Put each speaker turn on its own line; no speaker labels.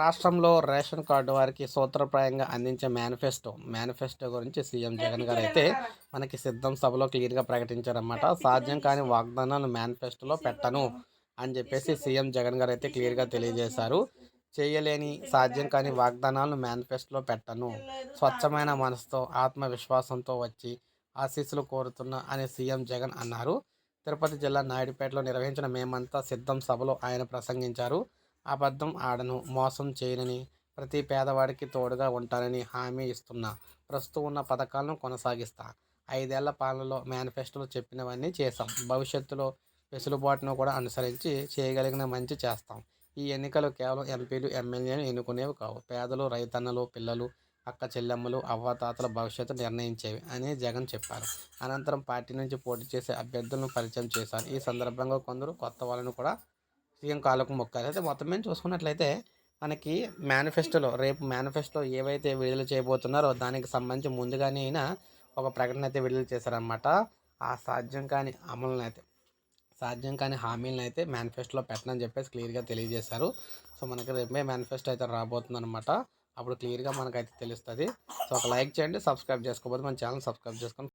రాష్ట్రంలో ration card వారికి సూత్రప్రాయంగా అందించే మేనిఫెస్టో మేనిఫెస్టో గురించి సీఎం జగన్ గారు అయితే మనకి సిద్ధం సభలో క్లియర్గా ప్రకటించారన్నమాట. సాధ్యం కాని వాగ్దానాలు మేనిఫెస్టోలో పెట్టను అని చెప్పేసి సీఎం జగన్ గారు అయితే క్లియర్గా తెలియజేశారు. చేయలేని సాధ్యం కాని వాగ్దానాలను మేనిఫెస్టోలో పెట్టను. స్వచ్ఛమైన మనసుతో ఆత్మవిశ్వాసంతో వచ్చి ఆశీస్సులు కోరుతున్నా అని సీఎం జగన్ అన్నారు. తిరుపతి జిల్లా నాయుడుపేటలో నిర్వహించిన మేమంతా సిద్ధం సభలో ఆయన ప్రసంగించారు. అబద్ధం ఆడను మోసం చేయనని ప్రతి పేదవాడికి తోడుగా ఉంటానని హామీ ఇస్తున్నా. ప్రస్తుతం ఉన్న పథకాలను కొనసాగిస్తా. ఐదేళ్ళ పాలనలో మేనిఫెస్టోలో చెప్పినవన్నీ చేశాం. భవిష్యత్తులో వెసులుబాటును కూడా అనుసరించి చేయగలిగిన మంచి చేస్తాం. ఈ ఎన్నికలు కేవలం ఎంపీలు ఎమ్మెల్యేలు ఎన్నుకునేవి కావు. పేదలు రైతన్నలు పిల్లలు అక్క చెల్లెమ్మలు అవ్వాతాతల భవిష్యత్తు నిర్ణయించేవి అని జగన్ చెప్పారు. అనంతరం పార్టీ నుంచి పోటీ చేసే అభ్యర్థులను పరిచయం చేశారు. ఈ సందర్భంగా కొందరు కొత్త వాళ్ళను కూడా సీఎం కాలకు మొక్కాలి. అయితే మొత్తం మీద చూసుకున్నట్లయితే మనకి మేనిఫెస్టోలో రేపు మేనిఫెస్టో ఏవైతే విడుదల చేయబోతున్నారో దానికి సంబంధించి ముందుగానే అయినా ఒక ప్రకటన అయితే విడుదల చేశారనమాట ఆ సాధ్యం కాని అమలను అయితే సాధ్యం కాని హామీలను అయితే మేనిఫెస్టోలో పెట్టనని చెప్పేసి క్లియర్గా తెలియజేశారు. సో మనకి రేపే మేనిఫెస్టో అయితే రాబోతుంది అనమాట అప్పుడు క్లియర్గా మనకైతే తెలుస్తుంది. సో ఒక లైక్ చేయండి సబ్స్క్రైబ్ చేసుకోకపోతే మన ఛానల్ సబ్స్క్రైబ్ చేసుకొని